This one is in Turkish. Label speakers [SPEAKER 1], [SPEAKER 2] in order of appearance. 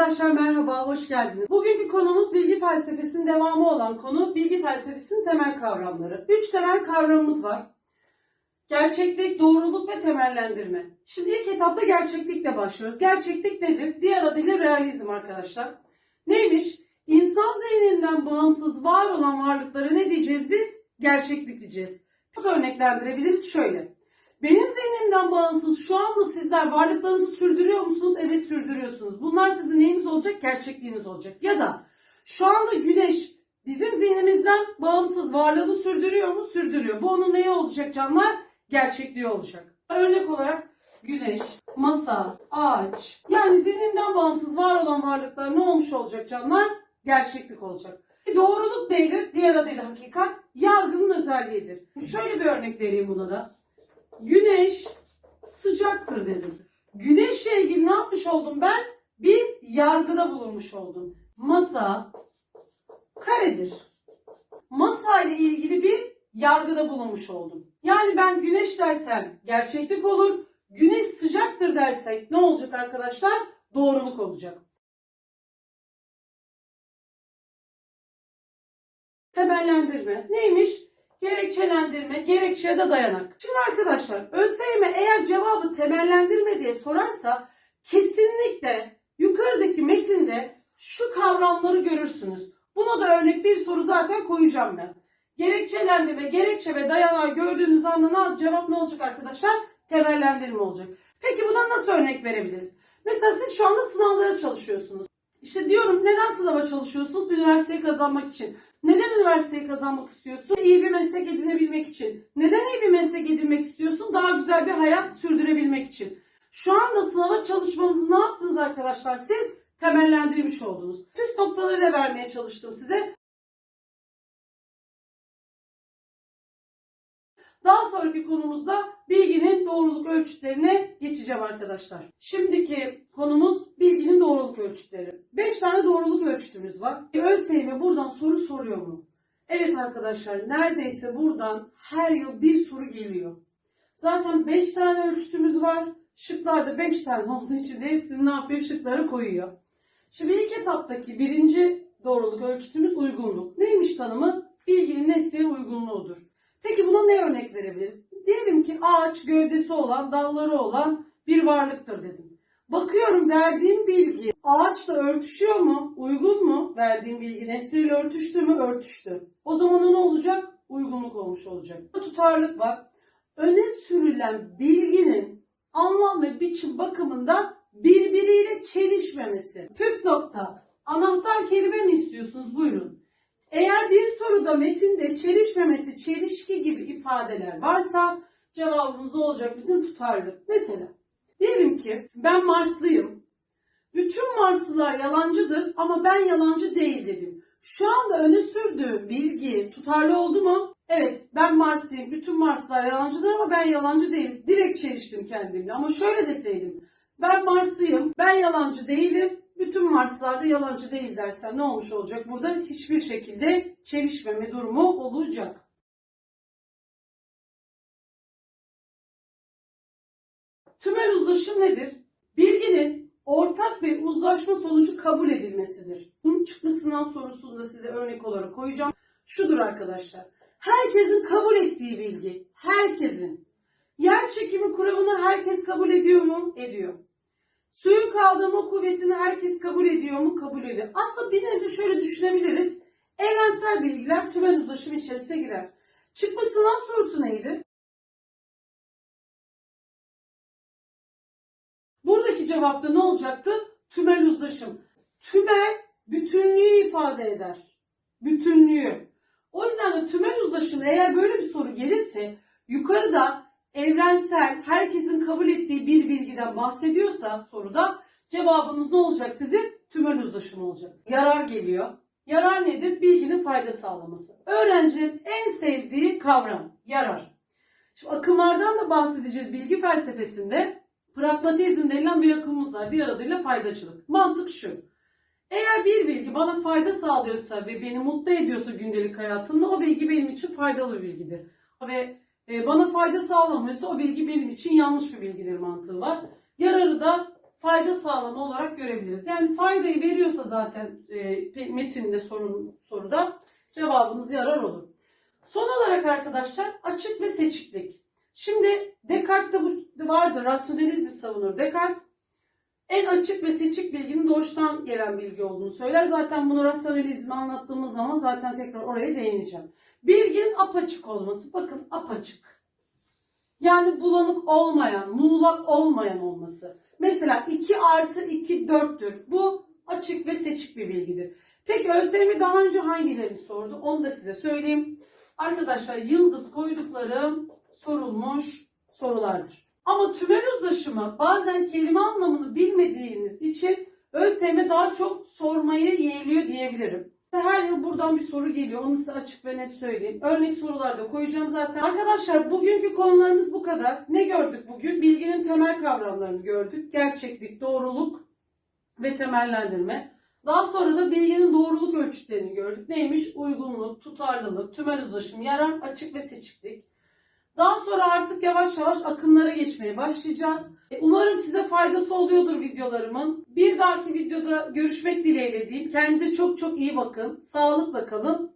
[SPEAKER 1] Arkadaşlar merhaba, hoş geldiniz. Bugünkü konumuz bilgi felsefesinin devamı olan konu bilgi felsefesinin temel kavramları. Üç temel kavramımız var. Gerçeklik, doğruluk ve temellendirme. Şimdi ilk etapta gerçeklikle başlıyoruz. Gerçeklik nedir? Diğer adıyla realizm arkadaşlar. Neymiş? İnsan zihninden bağımsız var olan varlıklara ne diyeceğiz biz? Gerçeklik diyeceğiz. Nasıl örneklendirebiliriz? Şöyle. Benim zihnimden bağımsız şu anda sizler varlıklarınızı sürdürüyor musunuz? Evet sürdürüyorsunuz. Bunlar sizin neyiniz olacak? Gerçekliğiniz olacak. Ya da şu anda güneş bizim zihnimizden bağımsız varlığını sürdürüyor mu? Sürdürüyor. Bu onun neyi olacak canlar? Gerçekliği olacak. Örnek olarak güneş, masa, ağaç. Yani zihnimden bağımsız var olan varlıklar ne olmuş olacak canlar? Gerçeklik olacak. E, Doğruluk nedir? Diğer adıyla hakikat yargının özelliğidir. Şöyle bir örnek vereyim buna da. Güneş sıcaktır dedim. Güneşle ilgili ne yapmış oldum ben? Bir yargıda bulunmuş oldum. Masa karedir. Masa ile ilgili bir yargıda bulunmuş oldum. Yani ben güneş dersem gerçeklik olur. Güneş sıcaktır dersek ne olacak arkadaşlar? Doğruluk olacak. Temellendirme neymiş? Gerekçelendirme, gerekçeye de dayanak. Şimdi arkadaşlar ÖSYM eğer cevabı temellendirme diye sorarsa kesinlikle yukarıdaki metinde şu kavramları görürsünüz. Buna da örnek bir soru zaten koyacağım ben. Gerekçelendirme, gerekçe ve dayanağı gördüğünüz anda cevap ne olacak arkadaşlar? Temellendirme olacak. Peki buna nasıl örnek verebiliriz? Mesela siz şu anda sınavlara çalışıyorsunuz. İşte diyorum neden sınava çalışıyorsunuz? Üniversiteyi kazanmak için. Neden üniversiteyi kazanmak istiyorsun? İyi bir meslek edinebilmek için. Neden iyi bir meslek edinmek istiyorsun? Daha güzel bir hayat sürdürebilmek için. Şu anda sınava çalışmanızı ne yaptınız arkadaşlar? Siz temellendirmiş oldunuz. Püf noktaları da vermeye çalıştım size. Daha sonraki konumuzda bilginin doğruluk ölçütlerine geçeceğim arkadaşlar. Şimdiki konumuz bilginin doğruluk ölçütleri. 5 tane doğruluk ölçütümüz var. ÖSYM buradan soru soruyor mu? Evet arkadaşlar neredeyse buradan her yıl bir soru geliyor. Zaten 5 tane ölçütümüz var. Şıklarda 5 tane olduğu için hepsini ne yapıyor? Şıkları koyuyor. Şimdi ilk etaptaki birinci doğruluk ölçütümüz uygunluk. Neymiş tanımı? Bilginin nesneye uygunluğudur. Peki buna ne örnek verebiliriz? Diyelim ki ağaç gövdesi olan, dalları olan bir varlıktır dedim. Bakıyorum verdiğim bilgi ağaçla örtüşüyor mu? Uygun mu? Verdiğim bilgi nesneyle örtüştü mü? Örtüştü. O zaman ne olacak? Uygunluk olmuş olacak. Tutarlık var. Öne sürülen bilginin anlam ve biçim bakımından birbiriyle çelişmemesi. Püf nokta. Anahtar kelime mi istiyorsunuz? Buyurun. Eğer bir soruda metinde çelişmemesi, çelişki gibi ifadeler varsa cevabımız olacak bizim tutarlı. Mesela diyelim ki ben Marslıyım. Bütün Marslılar yalancıdır ama ben yalancı değil dedim. Şu anda öne sürdüğüm bilgi tutarlı oldu mu? Evet ben Marslıyım. Bütün Marslılar yalancıdır ama ben yalancı değilim. Direkt çeliştim kendimle. Ama şöyle deseydim. Ben Marslıyım. Ben yalancı değilim. Bütün Marslılar da yalancı değil dersem ne olmuş olacak? Burada hiçbir şekilde çelişmeme durumu olacak. Tümel uzlaşım nedir? Bilginin ortak bir uzlaşma sonucu kabul edilmesidir. Bunun çıkmasından sorusunu da size örnek olarak koyacağım. Şudur arkadaşlar. Herkesin kabul ettiği bilgi. Herkesin. Yer çekimi kuramını herkes kabul ediyor mu? Ediyor. Suyun kaldırma kuvvetini herkes kabul ediyor mu? Kabul ediyor. Aslında bir nebze şöyle düşünebiliriz. Evrensel bilgiler tümel uzlaşım içerisine girer. Çıkmış sınav sorusu neydi? Buradaki cevapta ne olacaktı? Tümel uzlaşım. Tümel bütünlüğü ifade eder. Bütünlüğü. O yüzden de tümel uzlaşım eğer böyle bir soru gelirse yukarıda evrensel, herkesin kabul ettiği bir bilgiden bahsediyorsa soruda cevabınız ne olacak sizin? Tümel uzlaşım olacak. Yarar geliyor. Yarar nedir? Bilginin fayda sağlaması. Öğrencinin en sevdiği kavram yarar. Şimdi akımlardan da bahsedeceğiz bilgi felsefesinde. Pragmatizm denilen bir akımımız var. Diğer adıyla faydacılık. Mantık şu. Eğer bir bilgi bana fayda sağlıyorsa ve beni mutlu ediyorsa gündelik hayatımda o bilgi benim için faydalı bir bilgidir. Ve bana fayda sağlamıyorsa o bilgi benim için yanlış bir bilgidir mantığı var. Yararı da fayda sağlama olarak görebiliriz. Yani faydayı veriyorsa zaten e, metinde sorun soruda cevabınız yarar olur. Son olarak arkadaşlar açık ve seçiklik. Şimdi Descartes'te bu vardır. Rasyonalizmi savunur Descartes. En açık ve seçik bilginin doğuştan gelen bilgi olduğunu söyler. Zaten bunu rasyonalizmi anlattığımız zaman zaten tekrar oraya değineceğim. Bilginin apaçık olması. Bakın apaçık. Yani bulanık olmayan, muğlak olmayan olması. Mesela 2 artı 2 4'tür. Bu açık ve seçik bir bilgidir. Peki ÖSYM daha önce hangilerini sordu? Onu da size söyleyeyim. Arkadaşlar yıldız koyduklarım sorulmuş sorulardır. Ama tümel uzlaşımı bazen kelime anlamını bilmediğiniz için ÖSYM daha çok sormayı yeğliyor diyebilirim. Her yıl buradan bir soru geliyor. Onu size açık ve net söyleyeyim. Örnek sorularda koyacağım zaten. Arkadaşlar bugünkü konularımız bu kadar. Ne gördük bugün? Bilginin temel kavramlarını gördük. Gerçeklik, doğruluk ve temellendirme. Daha sonra da bilginin doğruluk ölçütlerini gördük. Neymiş? Uygunluk, tutarlılık, tümel uzlaşım, yarar, açık ve seçiklik. Daha sonra artık yavaş yavaş akımlara geçmeye başlayacağız. E, Umarım size faydası oluyordur videolarımın. Bir dahaki videoda görüşmek dileğiyle diyeyim. Kendinize çok çok iyi bakın. Sağlıkla kalın.